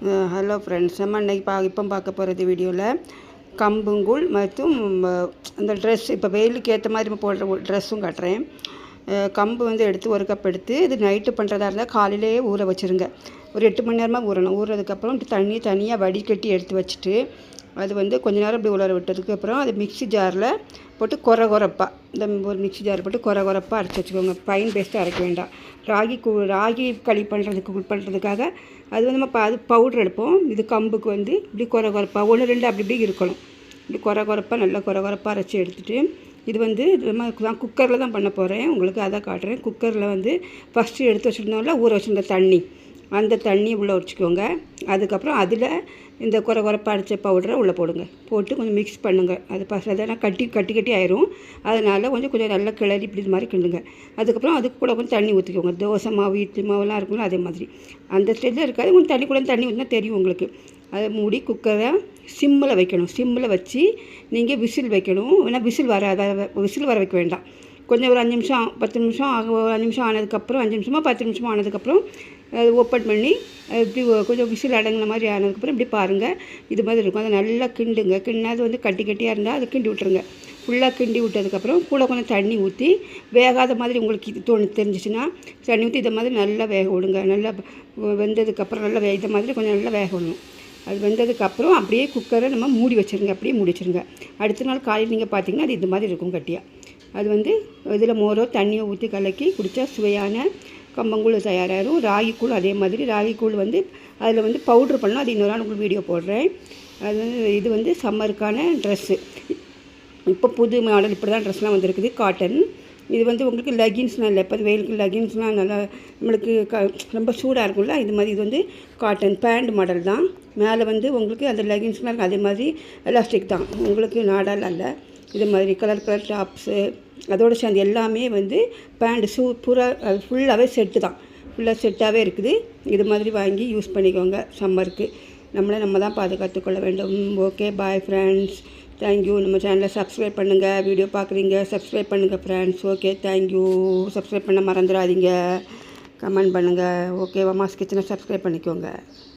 Hello friends நம்ம இன்றைக்கி பா இப்போ பார்க்க போகிறது வீடியோவில் கம்புங்கூழ் மற்றும் அந்த ட்ரெஸ் இப்போ வெயிலுக்கு ஏற்ற மாதிரி நம்ம போடுற ட்ரெஸ்ஸும் காட்டுறேன். கம்பு வந்து எடுத்து ஒரு கப் எடுத்து இது நைட்டு பண்ணுறதா இருந்தால் காலையிலேயே ஊற வச்சுருங்க. ஒரு எட்டு மணி நேரமாக ஊறணும். ஊறதுக்கப்புறம் தண்ணி தனியாக வடிகட்டி எடுத்து வச்சுட்டு அது வந்து கொஞ்ச நேரம் இப்படி உலர விட்டதுக்கு அப்புறம் அது மிக்ஸி ஜாரில் போட்டு கொர கொரப்பாக இந்த ஒரு மிக்ஸி ஜார் போட்டு கொர கொரப்பாக அரைச்சி வச்சுக்கோங்க. பைன் பேஸ்ட்டு அரைக்க வேண்டாம். ராகி கூ ராகி களி பண்ணுறதுக்கு பண்ணுறதுக்காக அது வந்து நம்ம அது பவுட்ரு எடுப்போம். இது கம்புக்கு வந்து இப்படி கொர கொரப்பாக ஒன்று ரெண்டு அப்படி இப்படி இருக்கணும். இப்படி கொர கொரப்பாக நல்லா கொர கொரப்பாக அரைச்சி எடுத்துகிட்டு இது வந்து நம்ம நான் குக்கரில் தான் பண்ண போகிறேன் உங்களுக்கு அதை காட்டுறேன். குக்கரில் வந்து ஃபஸ்ட்டு எடுத்து வச்சுருந்தோம்ல ஊற வச்சுருந்த தண்ணி. அந்த தண்ணி உள்ளே வச்சுக்கோங்க அதுக்கப்புறம் அதில் இந்த குறை குறைப்பா அடித்த பவுடரை உள்ளே போடுங்க. போட்டு கொஞ்சம் மிக்ஸ் பண்ணுங்கள் அது ஃபஸ்ட் கட்டி கட்டி கட்டி ஆயிரும். அதனால் கொஞ்சம் கொஞ்சம் நல்லா கிளறி இப்படி இது மாதிரி கிண்டுங்க. அதுக்கப்புறம் அதுக்கு கூட கொஞ்சம் தண்ணி ஊற்றிக்கோங்க தோசை மாவு இட்லி மாவுலாம் இருக்கும்ல அதே மாதிரி. அந்த ஸ்டேஜில் இருக்காது. கொஞ்சம் தண்ணி கூட தண்ணி ஊற்றினா தெரியும் உங்களுக்கு. அதை மூடி குக்கரை சிம்மில் வைக்கணும். சிம்மில் வச்சு நீங்கள் விசில் வைக்கணும். ஏன்னா விசில் வர விசில் வர வைக்க வேண்டாம். கொஞ்சம் ஒரு அஞ்சு நிமிஷம் பத்து நிமிஷம் ஆக ஒரு அஞ்சு நிமிஷம் ஆனதுக்கப்புறம் அஞ்சு நிமிஷமாக பத்து நிமிஷமாக ஆனதுக்கப்புறம் அது ஓப்பன் பண்ணி இப்படி கொஞ்சம் விசில் அடங்கின மாதிரி ஆனதுக்கப்புறம் இப்படி பாருங்கள் இது மாதிரி இருக்கும். அதை நல்லா கிண்டுங்க. கிண்டினா அது வந்து கட்டி கட்டியாக இருந்தால் அதை கிண்டி விட்டுருங்க. ஃபுல்லாக கிண்டி விட்டதுக்கப்புறம் கூட கொஞ்சம் தண்ணி ஊற்றி வேகாத மாதிரி உங்களுக்கு இது தோணு தெரிஞ்சிச்சுன்னா தண்ணி ஊற்றி இதை மாதிரி நல்லா வேக விடுங்க. நல்லா வெந்ததுக்கப்புறம் நல்லா வே இதை மாதிரி கொஞ்சம் நல்லா வேக விடணும். அது வெந்ததுக்கப்புறம் அப்படியே குக்கரை நம்ம மூடி வச்சுருங்க. அப்படியே மூடி வச்சுருங்க. அடுத்த நாள் காலையில் நீங்கள் பார்த்தீங்கன்னா அது இது மாதிரி இருக்கும் கட்டியாக அது வந்து இதில் மோரோ தண்ணியை ஊற்றி கலக்கி குடித்தா சுவையான கம்பங்கூழ் தயாராகிடும் ராகிக்கூழ் அதே மாதிரி. ராகிக்கூழ் வந்து அதில் வந்து பவுட்ரு பண்ணலாம் அது இன்னொரு நாள் உங்களுக்கு வீடியோ போடுறேன். அது வந்து இது வந்து சம்மருக்கான ட்ரெஸ்ஸு இப்போ புது மாடல் இப்படி தான் ட்ரெஸ்லாம் வந்துருக்குது. காட்டன் இது வந்து உங்களுக்கு லெகின்ஸ்லாம் இல்லை. இப்போ வெயிலுக்கு லெகின்ஸ்லாம் நல்லா நம்மளுக்கு க ரொம்ப சூடாக இருக்கும்ல. இது மாதிரி இது வந்து காட்டன் பேண்ட் மாடல் தான். மேலே வந்து உங்களுக்கு அந்த லெகின்ஸ்லாம் இருக்குது அதே மாதிரி எலாஸ்டிக் தான். உங்களுக்கு நாடால் அல்ல இது மாதிரி கலர் கலர் டாப்ஸு அதோட சேர்ந்து எல்லாமே வந்து பேண்ட் ஷூ பூரா அது ஃபுல்லாகவே செட்டு தான். ஃபுல்லாக செட்டாகவே இருக்குது. இது மாதிரி வாங்கி யூஸ் பண்ணிக்கோங்க. சம்மருக்கு நம்மளை நம்ம தான் பாதுகாத்து கொள்ள வேண்டும். ஓகே பாய் ஃப்ரெண்ட்ஸ் தேங்க்யூ நம்ம சேனலை சப்ஸ்கிரைப் பண்ணுங்கள் வீடியோ பார்க்குறீங்க சப்ஸ்கிரைப் பண்ணுங்கள் ஃப்ரெண்ட்ஸ் ஓகே தேங்க்யூ சப்ஸ்கிரைப் பண்ண மறந்துடாதீங்க. கமெண்ட் பண்ணுங்கள் ஓகேவா மாஸ் கிச்சனை சப்ஸ்கிரைப் பண்ணிக்கோங்க.